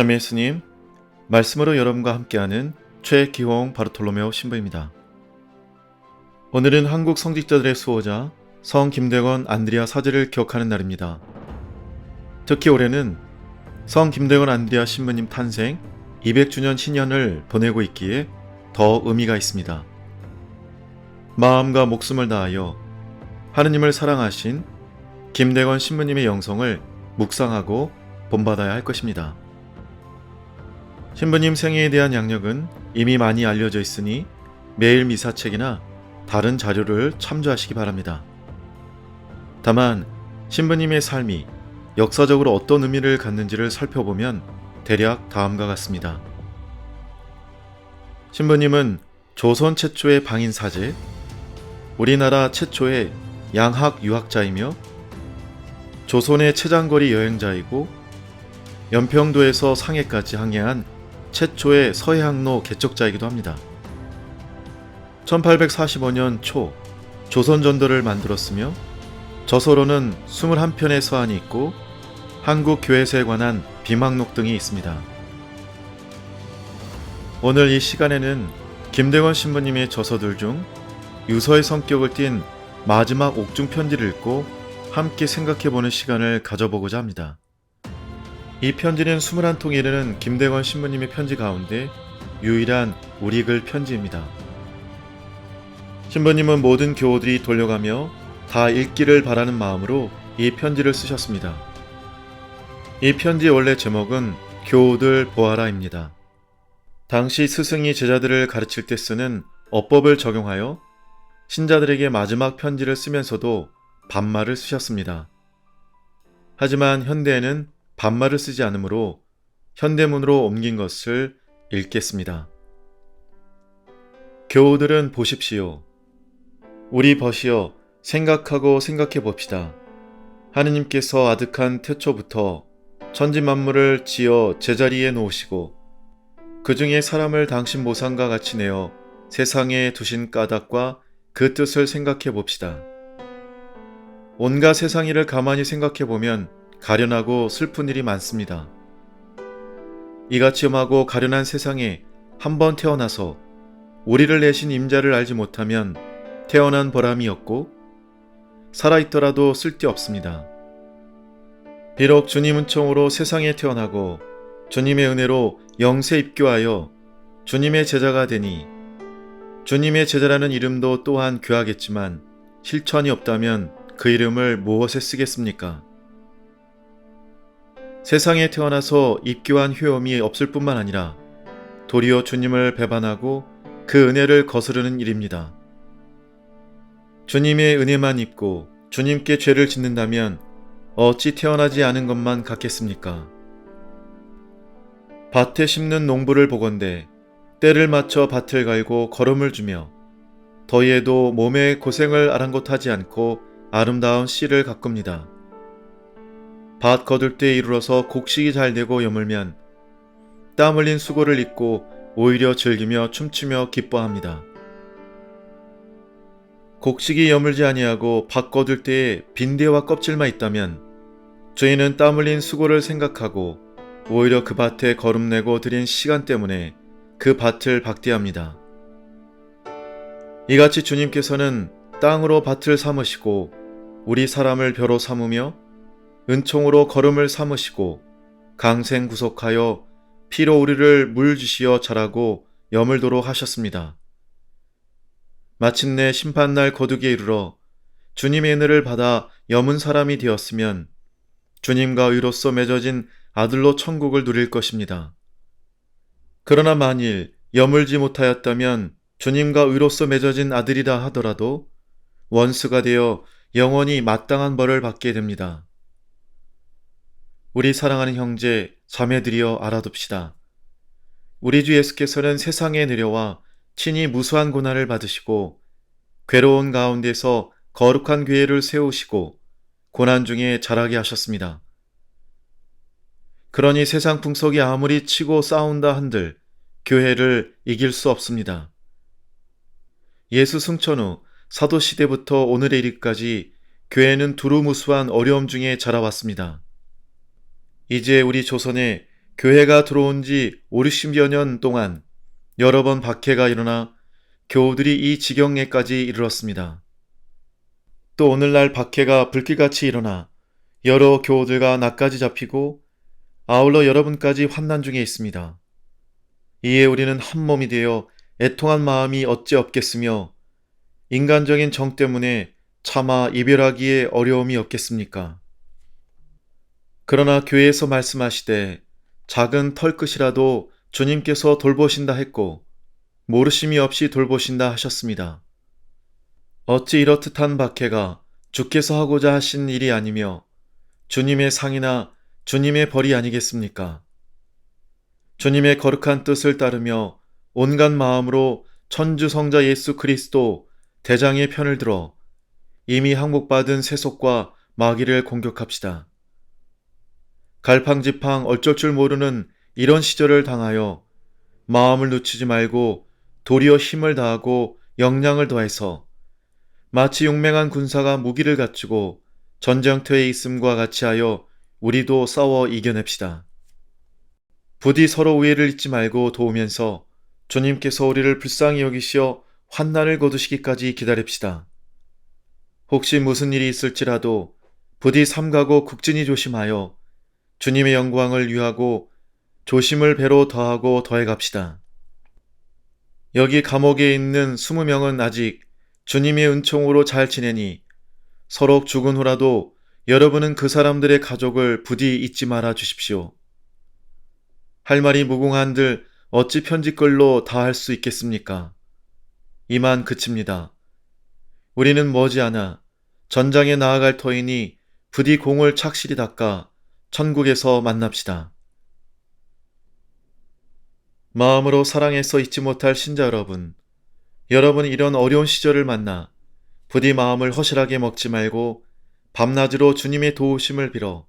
자매 예수님, 말씀으로 여러분과 함께하는 최기홍 바르톨로메오 신부입니다. 오늘은 한국 성직자들의 수호자 성 김대건 안드리아 사제를 기억하는 날입니다. 특히 올해는 성 김대건 안드리아 신부님 탄생 200주년 신년을 보내고 있기에 더 의미가 있습니다. 마음과 목숨을 다하여 하느님을 사랑하신 김대건 신부님의 영성을 묵상하고 본받아야 할 것입니다. 신부님 생애에 대한 양력은 이미 많이 알려져 있으니 매일 미사책이나 다른 자료를 참조하시기 바랍니다. 다만 신부님의 삶이 역사적으로 어떤 의미를 갖는지를 살펴보면 대략 다음과 같습니다. 신부님은 조선 최초의 방인 사제, 우리나라 최초의 양학 유학자이며 조선의 최장거리 여행자이고 연평도에서 상해까지 항해한 최초의 서해항로 개척자이기도 합니다. 1845년 초 조선전도를 만들었으며 저서로는 21편의 서한이 있고 한국 교회사에 관한 비망록 등이 있습니다. 오늘 이 시간에는 김대건 신부님의 저서들 중 유서의 성격을 띤 마지막 옥중 편지를 읽고 함께 생각해보는 시간을 가져보고자 합니다. 이 편지는 21통에 이르는 김대건 신부님의 편지 가운데 유일한 우리 글 편지입니다. 신부님은 모든 교우들이 돌려가며 다 읽기를 바라는 마음으로 이 편지를 쓰셨습니다. 이 편지의 원래 제목은 교우들 보아라입니다. 당시 스승이 제자들을 가르칠 때 쓰는 어법을 적용하여 신자들에게 마지막 편지를 쓰면서도 반말을 쓰셨습니다. 하지만 현대에는 반말을 쓰지 않으므로 현대문으로 옮긴 것을 읽겠습니다. 교우들은 보십시오. 우리 벗이여 생각하고 생각해 봅시다. 하느님께서 아득한 태초부터 천지 만물을 지어 제자리에 놓으시고 그 중에 사람을 당신 모상과 같이 내어 세상에 두신 까닭과 그 뜻을 생각해 봅시다. 온갖 세상 일을 가만히 생각해 보면 가련하고 슬픈 일이 많습니다. 이같이 험하고 가련한 세상에 한 번 태어나서 우리를 내신 임자를 알지 못하면 태어난 보람이 없고 살아있더라도 쓸데없습니다. 비록 주님 은총으로 세상에 태어나고 주님의 은혜로 영세 입교하여 주님의 제자가 되니 주님의 제자라는 이름도 또한 귀하겠지만 실천이 없다면 그 이름을 무엇에 쓰겠습니까? 세상에 태어나서 입교한 효험이 없을 뿐만 아니라 도리어 주님을 배반하고 그 은혜를 거스르는 일입니다. 주님의 은혜만 입고 주님께 죄를 짓는다면 어찌 태어나지 않은 것만 같겠습니까? 밭에 심는 농부를 보건대 때를 맞춰 밭을 갈고 걸음을 주며 더위에도 몸의 고생을 아랑곳하지 않고 아름다운 씨를 가꿉니다. 밭 거둘 때 이르러서 곡식이 잘 되고 여물면 땀 흘린 수고를 잊고 오히려 즐기며 춤추며 기뻐합니다. 곡식이 여물지 아니하고 밭 거둘 때에 빈대와 껍질만 있다면 저희는 땀 흘린 수고를 생각하고 오히려 그 밭에 거름내고 들인 시간 때문에 그 밭을 박대합니다. 이같이 주님께서는 땅으로 밭을 삼으시고 우리 사람을 벼로 삼으며 은총으로 걸음을 삼으시고 강생 구속하여 피로 우리를 물 주시어 자라고 여물도록 하셨습니다. 마침내 심판날 거두기에 이르러 주님의 은혜를 받아 여문 사람이 되었으면 주님과 의로서 맺어진 아들로 천국을 누릴 것입니다. 그러나 만일 여물지 못하였다면 주님과 의로서 맺어진 아들이라 하더라도 원수가 되어 영원히 마땅한 벌을 받게 됩니다. 우리 사랑하는 형제, 자매들이여 알아둡시다. 우리 주 예수께서는 세상에 내려와 친히 무수한 고난을 받으시고 괴로운 가운데서 거룩한 교회를 세우시고 고난 중에 자라게 하셨습니다. 그러니 세상 풍속이 아무리 치고 싸운다 한들 교회를 이길 수 없습니다. 예수 승천 후 사도 시대부터 오늘의 일까지 교회는 두루무수한 어려움 중에 자라왔습니다. 이제 우리 조선에 교회가 들어온 지 5, 60여 년 동안 여러 번 박해가 일어나 교우들이 이 지경에까지 이르렀습니다. 또 오늘날 박해가 불길같이 일어나 여러 교우들과 나까지 잡히고 아울러 여러분까지 환난 중에 있습니다. 이에 우리는 한 몸이 되어 애통한 마음이 어찌 없겠으며 인간적인 정 때문에 차마 이별하기에 어려움이 없겠습니까? 그러나 교회에서 말씀하시되 작은 털끝이라도 주님께서 돌보신다 했고 모르심이 없이 돌보신다 하셨습니다. 어찌 이렇듯한 박해가 주께서 하고자 하신 일이 아니며 주님의 상이나 주님의 벌이 아니겠습니까? 주님의 거룩한 뜻을 따르며 온갖 마음으로 천주 성자 예수 그리스도 대장의 편을 들어 이미 항복받은 세속과 마귀를 공격합시다. 갈팡지팡 어쩔 줄 모르는 이런 시절을 당하여 마음을 늦추지 말고 도리어 힘을 다하고 역량을 더해서 마치 용맹한 군사가 무기를 갖추고 전쟁터에 있음과 같이 하여 우리도 싸워 이겨냅시다. 부디 서로 우애를 잊지 말고 도우면서 주님께서 우리를 불쌍히 여기시어 환난을 거두시기까지 기다립시다. 혹시 무슨 일이 있을지라도 부디 삼가고 국진이 조심하여 주님의 영광을 위하고 조심을 배로 더하고 더해 갑시다. 여기 감옥에 있는 스무 명은 아직 주님의 은총으로 잘 지내니 서로 죽은 후라도 여러분은 그 사람들의 가족을 부디 잊지 말아 주십시오. 할 말이 무궁한들 어찌 편지글로 다 할 수 있겠습니까? 이만 그칩니다. 우리는 머지않아 전장에 나아갈 터이니 부디 공을 착실히 닦아 천국에서 만납시다. 마음으로 사랑해서 잊지 못할 신자 여러분, 여러분 이런 어려운 시절을 만나 부디 마음을 허실하게 먹지 말고 밤낮으로 주님의 도우심을 빌어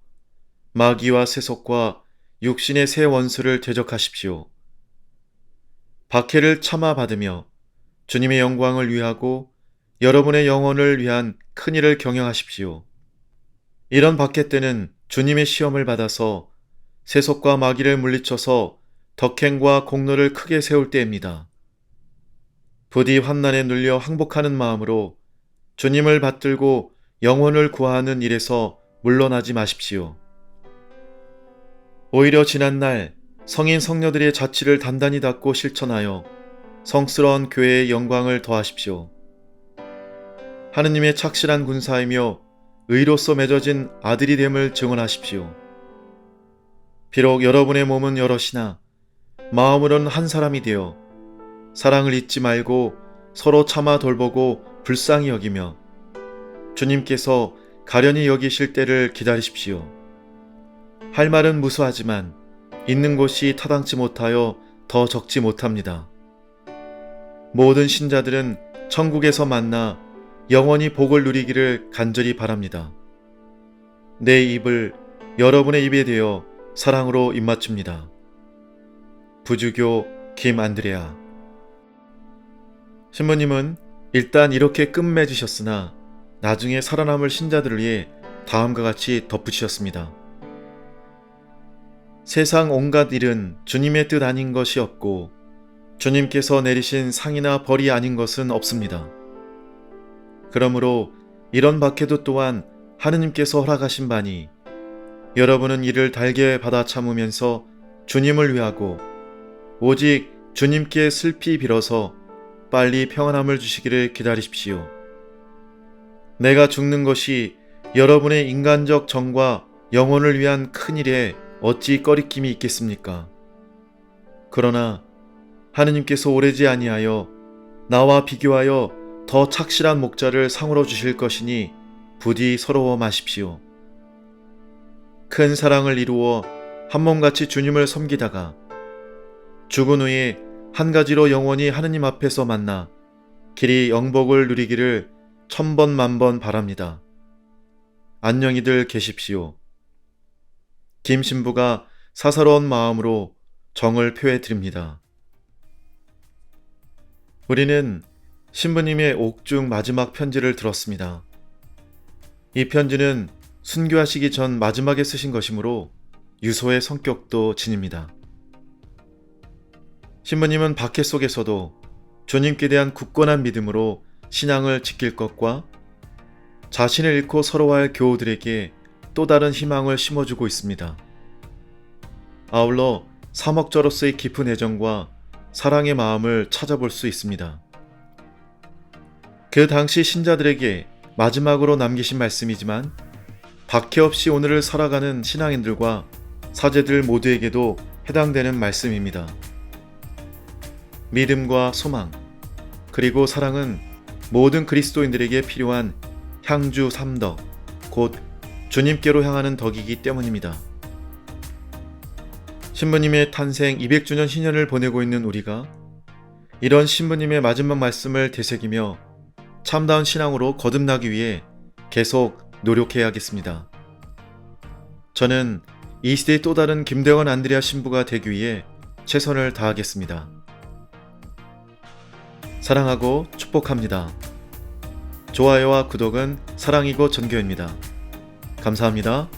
마귀와 세속과 육신의 새 원수를 대적하십시오. 박해를 참아 받으며 주님의 영광을 위하고 여러분의 영혼을 위한 큰 일을 경영하십시오. 이런 박해 때는 주님의 시험을 받아서 세속과 마귀를 물리쳐서 덕행과 공로를 크게 세울 때입니다. 부디 환난에 눌려 항복하는 마음으로 주님을 받들고 영혼을 구하는 일에서 물러나지 마십시오. 오히려 지난날 성인 성녀들의 자취를 단단히 닫고 실천하여 성스러운 교회의 영광을 더하십시오. 하느님의 착실한 군사이며 의로서 맺어진 아들이 됨을 증언하십시오. 비록 여러분의 몸은 여럿이나 마음으로는 한 사람이 되어 사랑을 잊지 말고 서로 참아 돌보고 불쌍히 여기며 주님께서 가련히 여기실 때를 기다리십시오. 할 말은 무수하지만 있는 곳이 타당치 못하여 더 적지 못합니다. 모든 신자들은 천국에서 만나 영원히 복을 누리기를 간절히 바랍니다. 내 입을 여러분의 입에 대어 사랑으로 입맞춥니다. 부주교 김안드레아 신부님은 일단 이렇게 끝맺으셨으나 나중에 살아남을 신자들을 위해 다음과 같이 덧붙이셨습니다. 세상 온갖 일은 주님의 뜻 아닌 것이 없고 주님께서 내리신 상이나 벌이 아닌 것은 없습니다. 그러므로 이런 박해도 또한 하느님께서 허락하신 바니 여러분은 이를 달게 받아 참으면서 주님을 위하고 오직 주님께 슬피 빌어서 빨리 평안함을 주시기를 기다리십시오. 내가 죽는 것이 여러분의 인간적 정과 영혼을 위한 큰 일에 어찌 꺼리낌이 있겠습니까? 그러나 하느님께서 오래지 아니하여 나와 비교하여 더 착실한 목자를 상으로 주실 것이니 부디 서러워 마십시오. 큰 사랑을 이루어 한 몸같이 주님을 섬기다가 죽은 후에 한 가지로 영원히 하느님 앞에서 만나 길이 영복을 누리기를 천번 만번 바랍니다. 안녕히들 계십시오. 김 신부가 사사로운 마음으로 정을 표해 드립니다. 우리는 신부님의 옥중 마지막 편지를 들었습니다. 이 편지는 순교하시기 전 마지막에 쓰신 것이므로 유소의 성격도 지닙니다. 신부님은 박해 속에서도 주님께 대한 굳건한 믿음으로 신앙을 지킬 것과 자신을 잃고 서러워할 교우들에게 또 다른 희망을 심어주고 있습니다. 아울러 사목자로서의 깊은 애정과 사랑의 마음을 찾아볼 수 있습니다. 그 당시 신자들에게 마지막으로 남기신 말씀이지만 박해 없이 오늘을 살아가는 신앙인들과 사제들 모두에게도 해당되는 말씀입니다. 믿음과 소망, 그리고 사랑은 모든 그리스도인들에게 필요한 향주 삼덕, 곧 주님께로 향하는 덕이기 때문입니다. 신부님의 탄생 200주년 신년을 보내고 있는 우리가 이런 신부님의 마지막 말씀을 되새기며 참다운 신앙으로 거듭나기 위해 계속 노력해야겠습니다. 저는 이 시대의 또 다른 김대원 안드레아 신부가 되기 위해 최선을 다하겠습니다. 사랑하고 축복합니다. 좋아요와 구독은 사랑이고 전교입니다. 감사합니다.